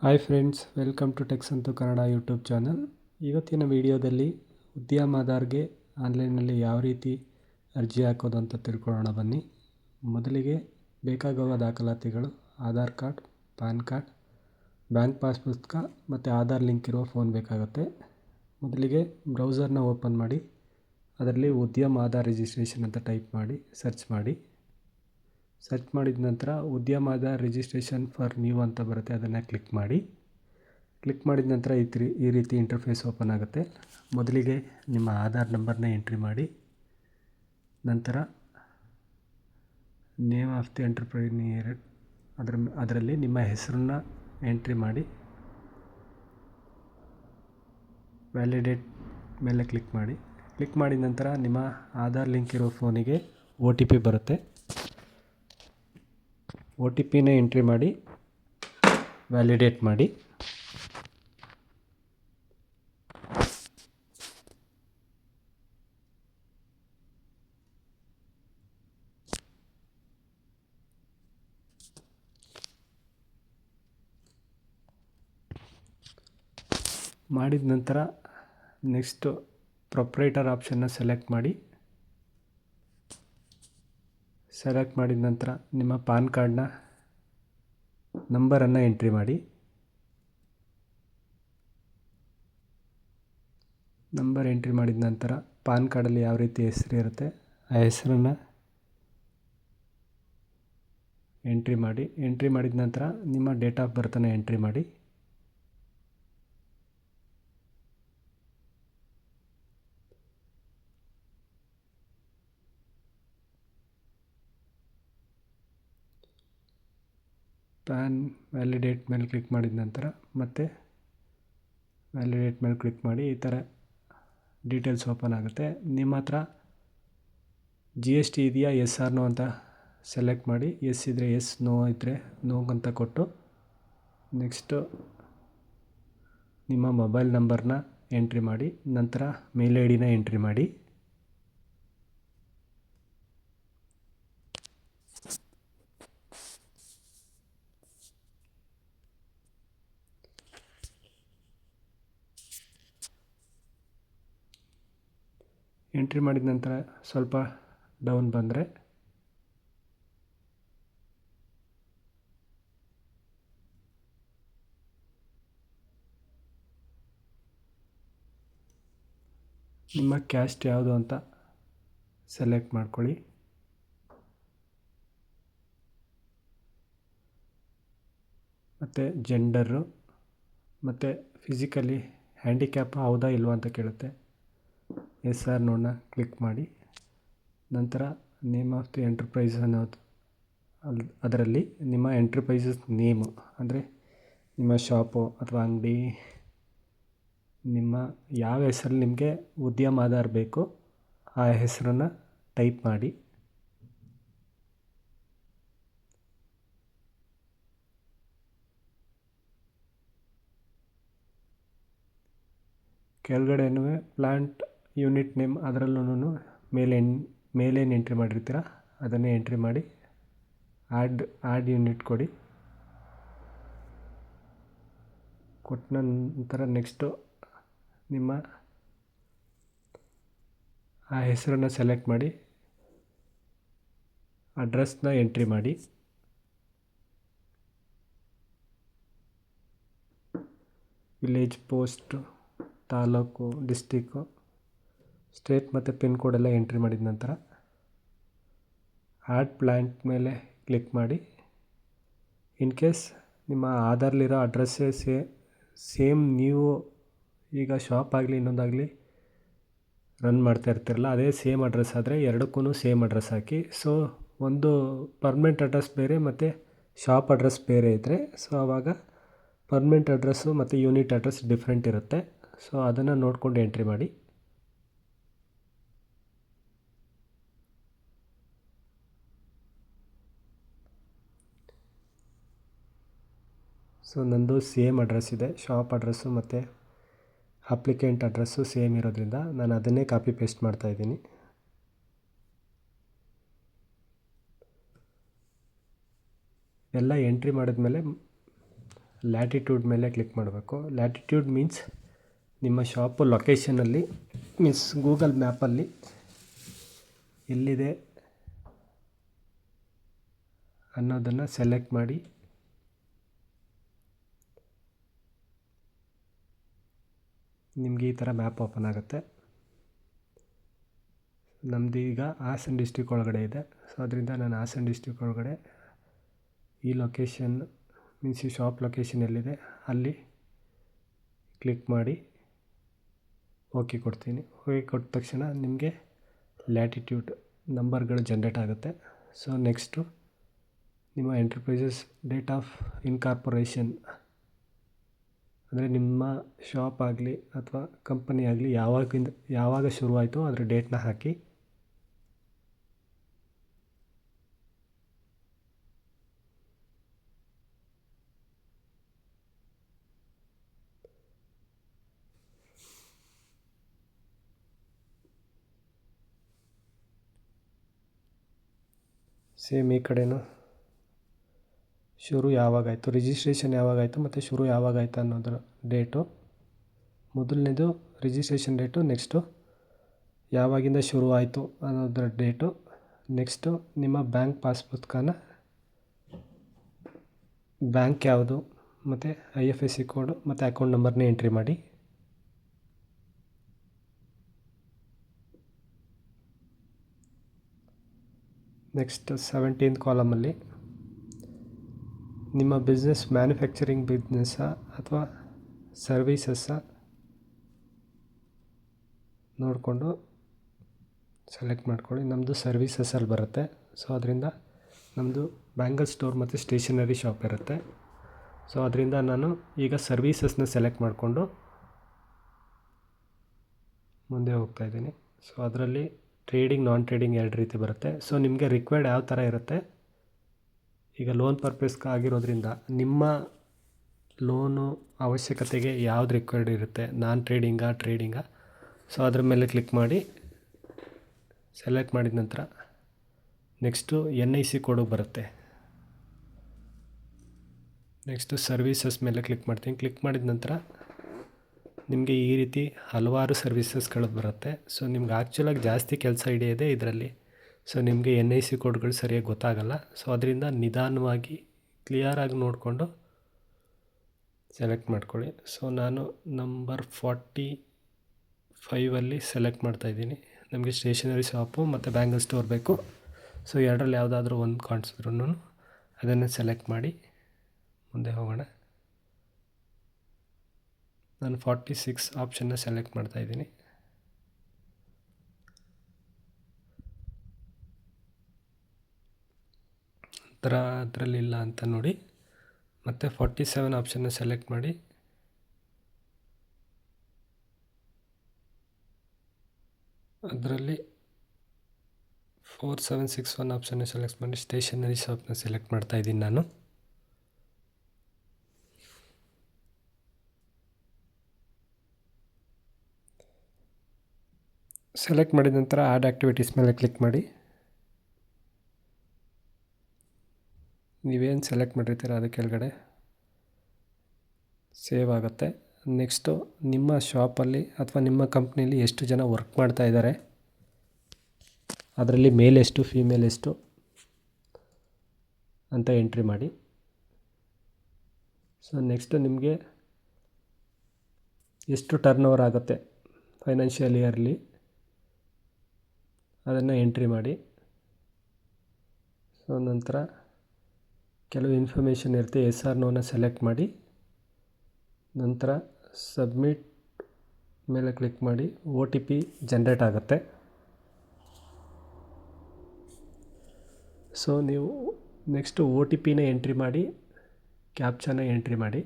Hi friends welcome to techs ಅಂತು Kannada YouTube channel ಇವತ್ತಿನ ವಿಡಿಯೋದಲ್ಲಿ ಉದ್ಯಮ ಆಧಾರ್ಗೆ ಆನ್ಲೈನಲ್ಲಿ ಯಾವ ರೀತಿ ಅರ್ಜಿ ಹಾಕೋದು ಅಂತ ತಿಳ್ಕೊಳ್ಳೋಣ ಬನ್ನಿ. ಮೊದಲಿಗೆ ಬೇಕಾಗುವ ದಾಖಲಾತಿಗಳು, Aadhaar card, pan card, bank pass ಪುಸ್ತಕ ಮತ್ತು ಆಧಾರ್ ಲಿಂಕ್ ಇರುವ ಫೋನ್ ಬೇಕಾಗುತ್ತೆ. ಮೊದಲಿಗೆ ಬ್ರೌಸರ್ನ ಓಪನ್ ಮಾಡಿ, ಅದರಲ್ಲಿ ಉದ್ಯಮ ಆಧಾರ್ ರಿಜಿಸ್ಟ್ರೇಷನ್ ಅಂತ ಟೈಪ್ ಮಾಡಿ ಸರ್ಚ್ ಮಾಡಿ. ಸರ್ಚ್ ಮಾಡಿದ ನಂತರ ಉದ್ಯಮದ ರಿಜಿಸ್ಟ್ರೇಷನ್ ಫಾರ್ ನ್ಯೂ ಅಂತ ಬರುತ್ತೆ, ಅದನ್ನು ಕ್ಲಿಕ್ ಮಾಡಿ. ಕ್ಲಿಕ್ ಮಾಡಿದ ನಂತರ ಈ ಈ ರೀತಿ ಇಂಟರ್ಫೇಸ್ ಓಪನ್ ಆಗುತ್ತೆ. ಮೊದಲಿಗೆ ನಿಮ್ಮ ಆಧಾರ್ ನಂಬರ್ನ ಎಂಟ್ರಿ ಮಾಡಿ. ನಂತರ ನೇಮ್ ಆಫ್ ದಿ ಎಂಟರ್ಪ್ರೈನಿಯರ್ ಅದರ, ಅದರಲ್ಲಿ ನಿಮ್ಮ ಹೆಸರನ್ನ ಎಂಟ್ರಿ ಮಾಡಿ. ವ್ಯಾಲಿಡೇಟ್ ಮೇಲೆ ಕ್ಲಿಕ್ ಮಾಡಿ. ಕ್ಲಿಕ್ ಮಾಡಿದ ನಂತರ ನಿಮ್ಮ ಆಧಾರ್ ಲಿಂಕ್ ಇರೋ ಫೋನಿಗೆ ಒ ಟಿ ಪಿ ಬರುತ್ತೆ. ಒ ಟಿ ಪಿನೇ ಎಂಟ್ರಿ ಮಾಡಿ ವ್ಯಾಲಿಡೇಟ್ ಮಾಡಿ. ಮಾಡಿದ ನಂತರ ನೆಕ್ಸ್ಟು ಪ್ರೊಪ್ರೈಟರ್ ಆಪ್ಷನ್ನ ಸೆಲೆಕ್ಟ್ ಮಾಡಿ. ಸೆಲೆಕ್ಟ್ ಮಾಡಿದ ನಂತರ ನಿಮ್ಮ ಪಾನ್ ಕಾರ್ಡ್ನ ನಂಬರನ್ನು ಎಂಟ್ರಿ ಮಾಡಿ. ನಂಬರ್ ಎಂಟ್ರಿ ಮಾಡಿದ ನಂತರ ಪಾನ್ ಕಾರ್ಡಲ್ಲಿ ಯಾವ ರೀತಿ ಹೆಸರು ಇರುತ್ತೆ ಆ ಹೆಸರನ್ನು ಎಂಟ್ರಿ ಮಾಡಿ. ಎಂಟ್ರಿ ಮಾಡಿದ ನಂತರ ನಿಮ್ಮ ಡೇಟ್ ಆಫ್ ಬರ್ತನ್ನು ಎಂಟ್ರಿ ಮಾಡಿ. ಪ್ಯಾನ್ ವ್ಯಾಲಿಡೇಟ್ ಮೇಲೆ ಕ್ಲಿಕ್ ಮಾಡಿದ ನಂತರ ಮತ್ತೆ ವ್ಯಾಲಿಡೇಟ್ ಮೇಲೆ ಕ್ಲಿಕ್ ಮಾಡಿ ಈ ಥರ ಡೀಟೇಲ್ಸ್ ಓಪನ್ ಆಗುತ್ತೆ. ನಿಮ್ಮ ಹತ್ರ ಜಿ ಎಸ್ ಟಿ ಇದೆಯಾ? ಎಸ್ ಆರ್ ನೋ ಅಂತ ಸೆಲೆಕ್ಟ್ ಮಾಡಿ. ಎಸ್ ಇದ್ದರೆ ಎಸ್ ನೋ ಇದ್ದರೆ ನೋ ಅಂತ ಕೊಟ್ಟು ನೆಕ್ಸ್ಟು ನಿಮ್ಮ ಮೊಬೈಲ್ ನಂಬರ್ನ ಎಂಟ್ರಿ ಮಾಡಿ, ನಂತರ ಮೇಲ್ ಐ ಡಿನ ಎಂಟ್ರಿ ಮಾಡಿ. ಎಂಟ್ರಿ ಮಾಡಿದ ನಂತರ ಸ್ವಲ್ಪ ಡೌನ್ ಬಂದರೆ ನಿಮ್ಮ ಕ್ಯಾಸ್ಟ್ ಯಾವುದು ಅಂತ ಸೆಲೆಕ್ಟ್ ಮಾಡ್ಕೊಳ್ಳಿ. ಮತ್ತು ಜೆಂಡರು ಮತ್ತು ಫಿಸಿಕಲಿ ಹ್ಯಾಂಡಿಕ್ಯಾಪ್ ಹೌದಾ ಇಲ್ವಾ ಅಂತ ಕೇಳುತ್ತೆ. ಎಸ್ ಆರ್ ನೋಡನ್ನ ಕ್ಲಿಕ್ ಮಾಡಿ. ನಂತರ ನೇಮ್ ಆಫ್ ದಿ ಎಂಟರ್ಪ್ರೈಸ್ ಅನ್ನೋದು ಅಲ್ಲಿ ಅದರಲ್ಲಿ ನಿಮ್ಮ ಎಂಟರ್ಪ್ರೈಸಸ್ ನೇಮು, ಅಂದರೆ ನಿಮ್ಮ ಶಾಪು ಅಥವಾ ಅಂಗಡಿ, ನಿಮ್ಮ ಯಾವ ಹೆಸರಲ್ಲಿ ನಿಮಗೆ ಉದ್ಯಮ ಆಧಾರ ಬೇಕು, ಆ ಹೆಸರನ್ನು ಟೈಪ್ ಮಾಡಿ. ಕೆಳಗಡೆನೂ ಪ್ಲ್ಯಾಂಟ್ ಯೂನಿಟ್ ನೇಮ್ ಅದರಲ್ಲೂ ಮೇಲೆ ಮೇಲೇನು ಎಂಟ್ರಿ ಮಾಡಿರ್ತೀರ, ಅದನ್ನೇ ಎಂಟ್ರಿ ಮಾಡಿ ಆ್ಯಡ್ ಆ್ಯಡ್ ಯೂನಿಟ್ ಕೊಡಿ. ಕೊಟ್ಟ ನಂತರ ನೆಕ್ಸ್ಟು ನಿಮ್ಮ ಆ ಹೆಸರನ್ನು ಸೆಲೆಕ್ಟ್ ಮಾಡಿ, ಅಡ್ರೆಸ್ನ ಎಂಟ್ರಿ ಮಾಡಿ. Village post taluk district state ಮತ್ತು ಪಿನ್ ಕೋಡೆಲ್ಲ ಎಂಟ್ರಿ ಮಾಡಿದ ನಂತರ ಆ್ಯಡ್ ಪ್ಲ್ಯಾಂಟ್ ಮೇಲೆ ಕ್ಲಿಕ್ ಮಾಡಿ. ಇನ್ ಕೇಸ್ ನಿಮ್ಮ ಆಧಾರ್ಲಿರೋ ಅಡ್ರೆಸ್ಸೇ ಸೇ, ಸೇಮ್ ನೀವು ಈಗ ಶಾಪ್ ಆಗಲಿ ಇನ್ನೊಂದಾಗಲಿ ರನ್ ಮಾಡ್ತಾ ಇರ್ತಿರಲ್ಲ, ಅದೇ ಸೇಮ್ ಅಡ್ರೆಸ್ ಆದರೆ ಎರಡಕ್ಕೂ ಸೇಮ್ ಅಡ್ರೆಸ್ ಹಾಕಿ. ಸೊ ಒಂದು ಪರ್ಮನೆಂಟ್ ಅಡ್ರೆಸ್ ಬೇರೆ ಮತ್ತು ಶಾಪ್ ಅಡ್ರೆಸ್ ಬೇರೆ ಇದ್ದರೆ ಸೊ ಆವಾಗ ಪರ್ಮನೆಂಟ್ ಅಡ್ರೆಸ್ಸು ಮತ್ತು ಯೂನಿಟ್ ಅಡ್ರೆಸ್ ಡಿಫ್ರೆಂಟ್ ಇರುತ್ತೆ. ಸೊ ಅದನ್ನು ನೋಡಿಕೊಂಡು ಎಂಟ್ರಿ ಮಾಡಿ. ಸೊ ನನ್ನದು ಸೇಮ್ ಅಡ್ರೆಸ್ ಇದೆ. ಶಾಪ್ ಅಡ್ರೆಸ್ಸು ಮತ್ತು ಅಪ್ಲಿಕೆಂಟ್ ಅಡ್ರೆಸ್ಸು ಸೇಮ್ ಇರೋದ್ರಿಂದ ನಾನು ಅದನ್ನೇ ಕಾಪಿ ಪೇಸ್ಟ್ ಮಾಡ್ತಾಯಿದ್ದೀನಿ ಎಲ್ಲ ಎಂಟ್ರಿ ಮಾಡಿದ್ಮೇಲೆ ಲ್ಯಾಟಿಟ್ಯೂಡ್ ಮೇಲೆ ಕ್ಲಿಕ್ ಮಾಡಬೇಕು. ಲ್ಯಾಟಿಟ್ಯೂಡ್ ಮೀನ್ಸ್ ನಿಮ್ಮ ಶಾಪು ಲೊಕೇಶನಲ್ಲಿ ಮೀನ್ಸ್ ಗೂಗಲ್ ಮ್ಯಾಪಲ್ಲಿ ಎಲ್ಲಿದೆ ಅನ್ನೋದನ್ನು ಸೆಲೆಕ್ಟ್ ಮಾಡಿ ನಿಮಗೆ ಈ ಥರ ಮ್ಯಾಪ್ ಓಪನ್ ಆಗುತ್ತೆ. ನಮ್ಮದು ಈಗ ಹಾಸನ ಡಿಸ್ಟಿಕ್ ಒಳಗಡೆ ಇದೆ. ಸೊ ಅದರಿಂದ ನಾನು ಹಾಸನ ಡಿಸ್ಟಿಕ್ ಒಳಗಡೆ ಈ ಲೊಕೇಶನ್ ಮೀನ್ಸ್ ಈ ಶಾಪ್ ಲೊಕೇಶನ್ ಎಲ್ಲಿದೆ ಅಲ್ಲಿ ಕ್ಲಿಕ್ ಮಾಡಿ ಓಕೆ ಕೊಡ್ತೀನಿ. ಓಕೆ ಕೊಟ್ಟ ತಕ್ಷಣ ನಿಮಗೆ ಲ್ಯಾಟಿಟ್ಯೂಡ್ ನಂಬರ್ಗಳು ಜನ್ರೇಟ್ ಆಗುತ್ತೆ. ಸೊ ನೆಕ್ಸ್ಟು ನಿಮ್ಮ ಎಂಟರ್ಪ್ರೈಸಸ್ ಡೇಟ್ ಆಫ್ ಇನ್ಕಾರ್ಪೊರೇಷನ್ ಅಂದರೆ ನಿಮ್ಮ ಶಾಪ್ ಆಗಲಿ ಅಥವಾ ಕಂಪನಿ ಆಗಲಿ ಯಾವಾಗಿಂದ, ಯಾವಾಗ ಶುರುವಾಯಿತು ಅದರ ಡೇಟ್ನ ಹಾಕಿ. ಸೇಮ್ ಈ ಕಡೆನೂ. ಶುರು ಯಾವಾಗಾಯಿತು? ರಿಜಿಸ್ಟ್ರೇಷನ್ ಯಾವಾಗಾಯಿತು ಮತ್ತು ಶುರು ಯಾವಾಗಾಯಿತು ಅನ್ನೋದ್ರ ಡೇಟು ಮೊದಲನೇದು ರಿಜಿಸ್ಟ್ರೇಷನ್ ಡೇಟು ನೆಕ್ಸ್ಟು ಯಾವಾಗಿಂದ ಶುರು ಆಯಿತು ಅನ್ನೋದ್ರ ಡೇಟು ನೆಕ್ಸ್ಟು ನಿಮ್ಮ ಬ್ಯಾಂಕ್ ಪಾಸ್ಬುಕ್ಕನ್ನು ಬ್ಯಾಂಕ್ ಯಾವುದು ಮತ್ತು I F S C code ಮತ್ತು ಅಕೌಂಟ್ ನಂಬರ್ನ ಎಂಟ್ರಿ ಮಾಡಿ. ನೆಕ್ಸ್ಟ್ ಸೆವೆಂಟೀನ್ತ್ ಕಾಲಮಲ್ಲಿ ನಿಮ್ಮ ಬಿಸ್ನೆಸ್ ಮ್ಯಾನುಫ್ಯಾಕ್ಚರಿಂಗ್ ಬಿಸ್ನೆಸ್ಸಾ ಅಥವಾ ಸರ್ವೀಸಸ್ಸಾ ನೋಡಿಕೊಂಡು ಸೆಲೆಕ್ಟ್ ಮಾಡ್ಕೊಳ್ಳಿ. ನಮ್ಮದು ಸರ್ವೀಸಸ್ಸಲ್ಲಿ ಬರುತ್ತೆ. ಸೊ ಅದರಿಂದ ನಮ್ಮದು ಬ್ಯಾಂಗಲ್ ಸ್ಟೋರ್ ಮತ್ತು ಸ್ಟೇಷನರಿ ಶಾಪ್ ಇರುತ್ತೆ. ಸೊ ಅದರಿಂದ ನಾನು ಈಗ ಸರ್ವೀಸಸ್ನ ಸೆಲೆಕ್ಟ್ ಮಾಡಿಕೊಂಡು ಮುಂದೆ ಹೋಗ್ತಾ ಇದ್ದೀನಿ. ಸೊ ಅದರಲ್ಲಿ ಟ್ರೇಡಿಂಗ್ ನಾನ್ ಟ್ರೇಡಿಂಗ್ ಎರಡು ರೀತಿ ಬರುತ್ತೆ. ಸೊ ನಿಮಗೆ ರಿಕ್ವೈರ್ಡ್ ಯಾವ ಥರ ಇರುತ್ತೆ? ಈಗ ಲೋನ್ ಪರ್ಪಸ್ಗೆ ಆಗಿರೋದ್ರಿಂದ ನಿಮ್ಮ ಲೋನು ಅವಶ್ಯಕತೆಗೆ ಯಾವ್ದು ರಿಕ್ವೈರ್ಡ್ ಇರುತ್ತೆ? ನಾನ್ ಟ್ರೇಡಿಂಗಾ ಟ್ರೇಡಿಂಗಾ ಸೊ ಅದ್ರ ಮೇಲೆ ಕ್ಲಿಕ್ ಮಾಡಿ. ಸೆಲೆಕ್ಟ್ ಮಾಡಿದ ನಂತರ next N I C code ಬರುತ್ತೆ. ನೆಕ್ಸ್ಟು ಸರ್ವೀಸಸ್ ಮೇಲೆ ಕ್ಲಿಕ್ ಮಾಡ್ತೀನಿ. ಕ್ಲಿಕ್ ಮಾಡಿದ ನಂತರ ನಿಮಗೆ ಈ ರೀತಿ ಹಲವಾರು ಸರ್ವೀಸಸ್ಗಳು ಬರುತ್ತೆ. ಸೊ ನಿಮ್ಗೆ ಆ್ಯಕ್ಚುಲಾಗಿ ಜಾಸ್ತಿ ಕೆಲಸ ಹಿಡಿಯೋದೇ ಇದರಲ್ಲಿ. ಸೊ ನಿಮಗೆ ಎನ್ ಐ ಸಿ ಕೋಡ್ಗಳು ಸರಿಯಾಗಿ ಗೊತ್ತಾಗಲ್ಲ. ಸೊ ಅದರಿಂದ ನಿಧಾನವಾಗಿ ಕ್ಲಿಯರಾಗಿ ನೋಡಿಕೊಂಡು ಸೆಲೆಕ್ಟ್ ಮಾಡ್ಕೊಳ್ಳಿ. ಸೊ ನಾನು ನಂಬರ್ ಫಾರ್ಟಿ ಫೈವಲ್ಲಿ ಸೆಲೆಕ್ಟ್ ಮಾಡ್ತಾಯಿದ್ದೀನಿ ನಮಗೆ ಸ್ಟೇಷನರಿ ಶಾಪು ಮತ್ತು ಬ್ಯಾಂಗಲ್ ಸ್ಟೋರ್ ಬೇಕು. ಸೊ ಎರಡರಲ್ಲಿ ಯಾವುದಾದ್ರೂ ಒಂದು ಕಾಣಿಸಿದ್ರು ಅದನ್ನು ಸೆಲೆಕ್ಟ್ ಮಾಡಿ ಮುಂದೆ ಹೋಗೋಣ. ನಾನು ಫಾರ್ಟಿ ಸಿಕ್ಸ್ ಆಪ್ಷನ್ನ ಸೆಲೆಕ್ಟ್ ಮಾಡ್ತಾಯಿದ್ದೀನಿ ಥರ ಅದರಲ್ಲಿಲ್ಲ ಅಂತ ನೋಡಿ ಮತ್ತು ಫಾರ್ಟಿ ಸೆವೆನ್ ಆಪ್ಷನ್ನ ಸೆಲೆಕ್ಟ್ ಮಾಡಿ. ಅದರಲ್ಲಿ ಫೋರ್ ಸೆವೆನ್ ಸಿಕ್ಸ್ ಒನ್ ಆಪ್ಷನ್ನ ಸೆಲೆಕ್ಟ್ ಮಾಡಿ ಸ್ಟೇಷನರಿ ಶಾಪ್ನ ಸೆಲೆಕ್ಟ್ ಮಾಡ್ತಾ ಇದ್ದೀನಿ ನಾನು. ಸೆಲೆಕ್ಟ್ ಮಾಡಿದ ನಂತರ ಆ್ಯಡ್ ಆ್ಯಕ್ಟಿವಿಟೀಸ್ ಮೇಲೆ ಕ್ಲಿಕ್ ಮಾಡಿ. ನೀವೇನು ಸೆಲೆಕ್ಟ್ ಮಾಡಿರ್ತೀರ ಅದು ಕೆಳಗಡೆ? ಸೇವ್ ಆಗುತ್ತೆ. ನೆಕ್ಸ್ಟು ನಿಮ್ಮ ಶಾಪಲ್ಲಿ ಅಥವಾ ನಿಮ್ಮ ಕಂಪ್ನಿಯಲ್ಲಿ ಎಷ್ಟು ಜನ ವರ್ಕ್ ಮಾಡ್ತಾ ಇದ್ದಾರೆ? ಅದರಲ್ಲಿ ಮೇಲ್ ಎಷ್ಟು, ಫೀಮೇಲ್ ಎಷ್ಟು ಅಂತ ಎಂಟ್ರಿ ಮಾಡಿ. ಸೊ ನೆಕ್ಸ್ಟು ನಿಮಗೆ ಎಷ್ಟು ಟರ್ನ್ ಓವರ್ ಆಗುತ್ತೆ ಫೈನಾನ್ಷಿಯಲ್ ಇಯರ್ಲಿ ಅದನ್ನು ಎಂಟ್ರಿ ಮಾಡಿ. ಸೊ ನಂತರ ಕೆಲವು ಇನ್ಫಾರ್ಮೇಷನ್ ಇರುತ್ತೆ ಎಸ್ ಆರ್ ನೋನ ಸೆಲೆಕ್ಟ್ ಮಾಡಿ, ನಂತರ ಸಬ್ಮಿಟ್ ಮೇಲೆ ಕ್ಲಿಕ್ ಮಾಡಿ ಒ ಟಿ ಪಿ ಜನ್ರೇಟ್ ಆಗುತ್ತೆ. ಸೊ ನೀವು ನೆಕ್ಸ್ಟು ಒ ಟಿ ಪಿನ ಎಂಟ್ರಿ ಮಾಡಿ ಕ್ಯಾಪ್ಚಾನ ಎಂಟ್ರಿ ಮಾಡಿ.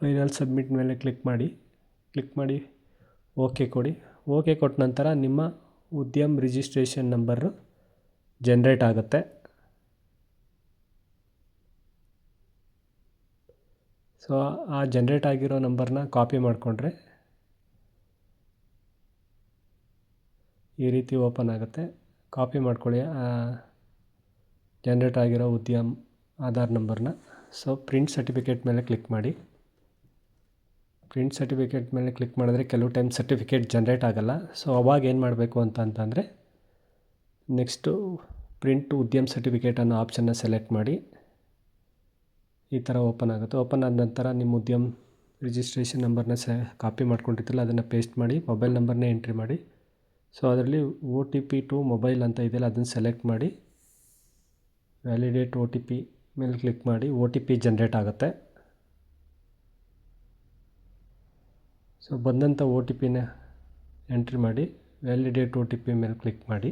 ಫೈನಲ್ ಸಬ್ಮಿಟ್ ಮೇಲೆ ಕ್ಲಿಕ್ ಮಾಡಿ ಕ್ಲಿಕ್ ಮಾಡಿ, ಓಕೆ ಕೊಡಿ. ಓಕೆ ಕೊಟ್ಟ ನಂತರ ನಿಮ್ಮ ಉದ್ಯಮ್ ರಿಜಿಸ್ಟ್ರೇಷನ್ ನಂಬರು ಜನ್ರೇಟ್ ಆಗುತ್ತೆ. ಸೊ ಆ ಜನ್ರೇಟ್ ಆಗಿರೋ ನಂಬರ್ನ ಕಾಪಿ ಮಾಡಿಕೊಂಡ್ರೆ ಈ ರೀತಿ ಓಪನ್ ಆಗುತ್ತೆ. ಕಾಪಿ ಮಾಡ್ಕೊಳ್ಳಿ ಜನ್ರೇಟ್ ಆಗಿರೋ ಉದ್ಯಮ್, ಆಧಾರ್ ನಂಬರ್ನ ಸೊ ಪ್ರಿಂಟ್ ಸರ್ಟಿಫಿಕೇಟ್ ಮೇಲೆ ಕ್ಲಿಕ್ ಮಾಡಿ. ಪ್ರಿಂಟ್ ಸರ್ಟಿಫಿಕೇಟ್ ಮೇಲೆ ಕ್ಲಿಕ್ ಮಾಡಿದ್ರೆ ಕೆಲವು ಟೈಮ್ ಸರ್ಟಿಫಿಕೇಟ್ ಜನ್ರೇಟ್ ಆಗೋಲ್ಲ. ಸೊ ಅವಾಗ ಏನು ಮಾಡಬೇಕು ಅಂತ ಅಂತಂದರೆ ನೆಕ್ಸ್ಟು ಪ್ರಿಂಟ್ ಉದ್ಯಮ್ ಸರ್ಟಿಫಿಕೇಟ್ ಅನ್ನೋ ಆಪ್ಷನ್ನ ಸೆಲೆಕ್ಟ್ ಮಾಡಿ. ಈ ಥರ ಓಪನ್ ಆಗುತ್ತೆ. ಓಪನ್ ಆದ ನಂತರ ನಿಮ್ಮ ಉದ್ಯಮ್ ರಿಜಿಸ್ಟ್ರೇಷನ್ ನಂಬರ್ನ ಸ ಕಾಪಿ ಮಾಡ್ಕೊಂಡಿರ್ತಿಲ್ಲ ಅದನ್ನು ಪೇಸ್ಟ್ ಮಾಡಿ ಮೊಬೈಲ್ ನಂಬರ್ನೇ ಎಂಟ್ರಿ ಮಾಡಿ. ಸೊ ಅದರಲ್ಲಿ O T P to mobile ಅಂತ ಇದೆಯಲ್ಲ, ಅದನ್ನು ಸೆಲೆಕ್ಟ್ ಮಾಡಿ. ವ್ಯಾಲಿಡೇಟ್ ಒ ಟಿ ಪಿ ಮೇಲೆ ಕ್ಲಿಕ್ ಮಾಡಿ ಒ ಟಿ ಪಿ ಜನ್ರೇಟ್ ಆಗುತ್ತೆ. ಸೊ ಬಂದಂಥ ಒ ಟಿ ಪಿನ ಎಂಟ್ರಿ ಮಾಡಿ ವ್ಯಾಲಿಡೇಟ್ ಒ ಟಿ ಪಿ ಮೇಲೆ ಕ್ಲಿಕ್ ಮಾಡಿ.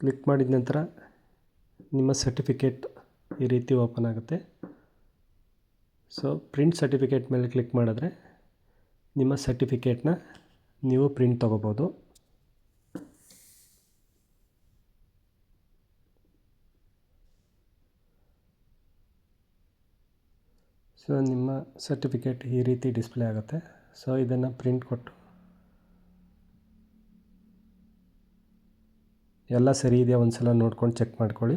ಕ್ಲಿಕ್ ಮಾಡಿದ ನಂತರ ನಿಮ್ಮ ಸರ್ಟಿಫಿಕೇಟ್ ಈ ರೀತಿ ಓಪನ್ ಆಗುತ್ತೆ. ಸೊ ಪ್ರಿಂಟ್ ಸರ್ಟಿಫಿಕೇಟ್ ಮೇಲೆ ಕ್ಲಿಕ್ ಮಾಡಿದ್ರೆ ನಿಮ್ಮ ಸರ್ಟಿಫಿಕೇಟ್ನ ನೀವು ಪ್ರಿಂಟ್ ತೊಗೋಬೋದು. ಸೊ ನಿಮ್ಮ ಸರ್ಟಿಫಿಕೇಟ್ ಈ ರೀತಿ ಡಿಸ್ಪ್ಲೇ ಆಗುತ್ತೆ. ಸೊ ಇದನ್ನು ಪ್ರಿಂಟ್ ಕೊಟ್ಟು ಎಲ್ಲ ಸರಿ ಇದೆಯಾ ಒಂದು ಸಲ ನೋಡ್ಕೊಂಡು ಚೆಕ್ ಮಾಡ್ಕೊಳ್ಳಿ.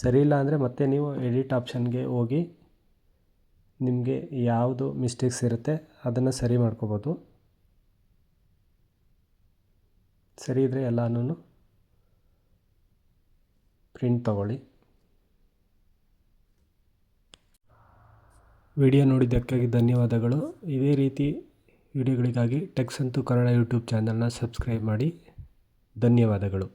ಸರಿ ಇಲ್ಲ ಅಂದರೆ ಮತ್ತೆ ನೀವು ಎಡಿಟ್ ಆಪ್ಷನ್ಗೆ ಹೋಗಿ ನಿಮಗೆ ಯಾವುದು ಮಿಸ್ಟೇಕ್ಸ್ ಇರುತ್ತೆ ಅದನ್ನು ಸರಿ ಮಾಡ್ಕೋಬೋದು. ಸರಿ ಇದ್ದರೆ ಎಲ್ಲನೂ ಪ್ರಿಂಟ್ ತಗೊಳ್ಳಿ. ವಿಡಿಯೋ ನೋಡಿದ್ದಕ್ಕಾಗಿ ಧನ್ಯವಾದಗಳು. ಇದೇ ರೀತಿ ವಿಡಿಯೋಗಳಿಗಾಗಿ ಟೆಕ್ಸ್ ಅಂತೂ ಕನ್ನಡ ಯೂಟ್ಯೂಬ್ ಚಾನಲ್ನ ಸಬ್ಸ್ಕ್ರೈಬ್ ಮಾಡಿ. ಧನ್ಯವಾದಗಳು.